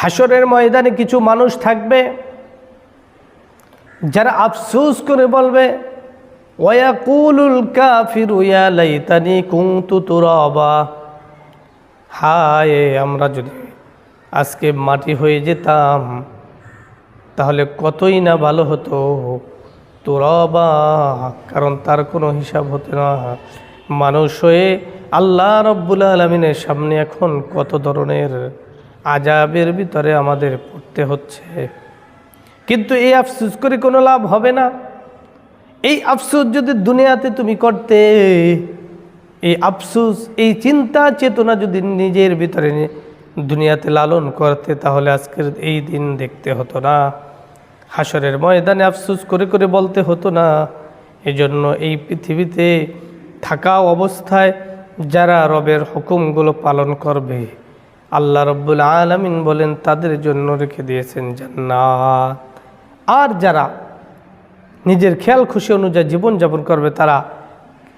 হাসরের ময়দানে কিছু মানুষ থাকবে, যারা আফসোস করে বলবে ওয়াকুলুল কাফিরু লাইতানি কুনতু তুরাবা। হায়, আমরা যদি আজকে মাটি হয়ে যেতাম, তাহলে কতই না ভালো হতো। তোরাবা, কারণ তার কোনো হিসাব হতো না। মানুষ হয়ে আল্লাহ রব্বুল আলমিনের সামনে এখন কত ধরনের আজাবের ভিতরে আমাদের পড়তে হচ্ছে। কিন্তু এই আফসুস করে কোনো লাভ হবে না। এই আফসোস যদি দুনিয়াতে তুমি করতে, এই আফসোস, এই চিন্তা, চেতনা যদি নিজের ভিতরে দুনিয়াতে লালন করতে, তাহলে আজকের এই দিন দেখতে হতো না। হাসরের ময়দানে আফসোস করে করে বলতে হতো না। এজন্য এই পৃথিবীতে থাকা অবস্থায় যারা রবের হুকুমগুলো পালন করবে আল্লাহ রব্বুল আলমিন বলেন, তাদের জন্য রেখে দিয়েছেন জান্নাত। আর যারা নিজের খেয়াল খুশি অনুযায়ী জীবনযাপন করবে, তারা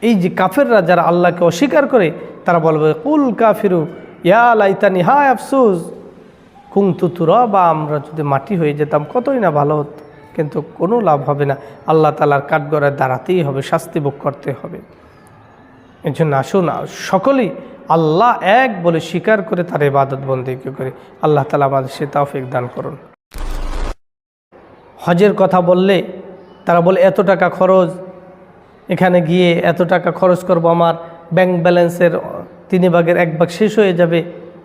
এই যে কাফেররা যারা আল্লাহকে অস্বীকার করে, তারা বলবে, কুল কাফিরু, ইয়া লাইতানি, হায় আফসুস কুং তুতুরা বা আমরা যদি মাটি হয়ে যেতাম, কতই না ভালো হতো। কিন্তু কোনো লাভ হবে না। আল্লাহ তালার কাঠগড়ায় দাঁড়াতেই হবে, শাস্তি ভোগ করতে হবে। এই জন্য আসুন, সকলেই আল্লাহ এক বলে স্বীকার করে তার ইবাদত বন্দিকে করে। আল্লাহ তালা আমাদের সে তাওফিক দান করুন। হজের কথা বললে তারা বলে, এত টাকা খরচ, এখানে গিয়ে এত টাকা খরচ করব আমার ব্যাংক ব্যালেন্সের তিন ভাগের এক ভাগ শেষ হয়ে যাবে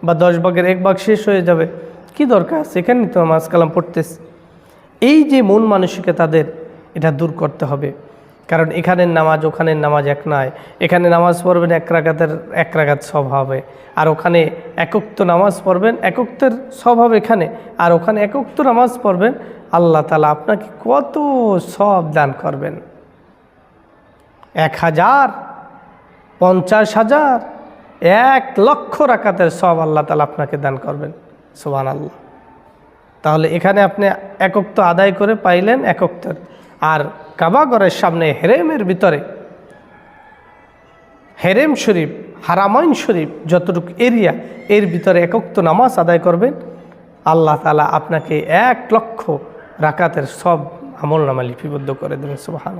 বা দশ ভাগের এক ভাগ শেষ হয়ে যাবে। কি দরকার এখানে তো নামাজ কালাম পড়তেছে। এই যে মন মানসিকে তাদের, এটা দূর করতে হবে। কারণ এখানের নামাজ, ওখানের নামাজ এক নয়। এখানে নামাজ পড়বেন এক রাগাতের এক রাগাত সব হবে। আর ওখানে একক্ত নামাজ পড়বেন, একক্তের সব হবে এখানে। আর ওখানে একক্ত নামাজ পড়বেন, আল্লাহ তালা আপনাকে কত সব দান করবেন। এক হাজার, পঞ্চাশ হাজার, এক লক্ষ রাকাতের সব আল্লাহ তালা আপনাকে দান করবেন। সোহান আল্লাহ তাহলে এখানে আপনি একক্ত আদায় করে পাইলেন একক্তের। আর কাবাগরের সামনে হেরেমের ভিতরে। হেরেম শরীফ, হারামাইন শরীফ যতটুকু এরিয়া, এর ভিতরে একক্ত নামাজ আদায় করবেন। আল্লাহ তালা আপনাকে এক লক্ষ রাকাতের সব আমল নামা লিপিবদ্ধ করে দেবেন সুবাহান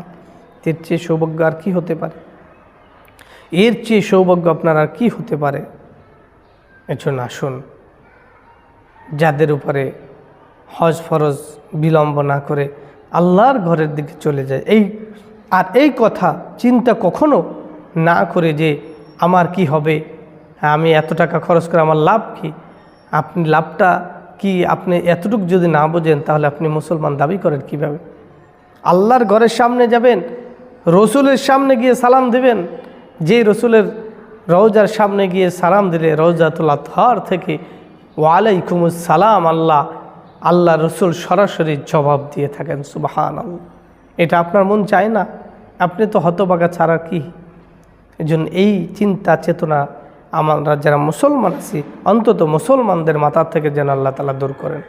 এর চেয়ে সৌভাগ্য আর কী হতে পারে? এর চেয়ে সৌভাগ্য আপনার আর কী হতে পারে? এর জন্য আসুন, যাদের উপরে হজ ফরজ বিলম্ব না করে আল্লাহর ঘরের দিকে চলে যায়। এই, আর এই কথা চিন্তা কখনো না করে যে আমার কি হবে? আমি এত টাকা খরচ করে আমার লাভ কি? আপনি লাভটা কি? আপনি এতটুকু যদি না বোঝেন, তাহলে আপনি মুসলমান দাবি করেন কীভাবে? আল্লাহর ঘরের সামনে যাবেন, রসুলের সামনে গিয়ে সালাম দেবেন যে রসুলের রওজার সামনে গিয়ে সালাম দিলে রওজাতুল আতহার থেকে ওয়ালাইকুম সালাম আল্লাহ আল্লাহ রসুল সরাসরি জবাব দিয়ে থাকেন সুবাহান এটা আপনার মন চায় না? আপনি তো হতবাগা ছাড়া কি? এজন এই চিন্তা, চেতনা আমরা যারা মুসলমান আছি, অন্তত মুসলমানদের মাথা থেকে যেন আল্লাহ তালা দূর করেন।